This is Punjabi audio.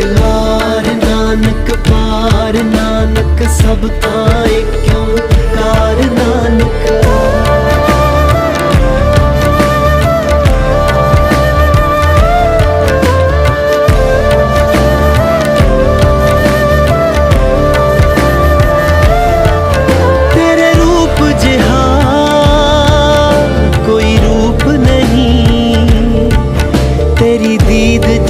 ਇਕਲਾਰ ਨਾਨਕ ਪਾਰ ਨਾਨਕ, ਸਭ ਤਾਏ ਕਿਉਂ ਕਾਰ ਨਾਨਕ। ਤੇਰੇ ਰੂਪ ਜਿਹਾ ਕੋਈ ਰੂਪ ਨਹੀਂ। ਤੇਰੀ ਦੀਦ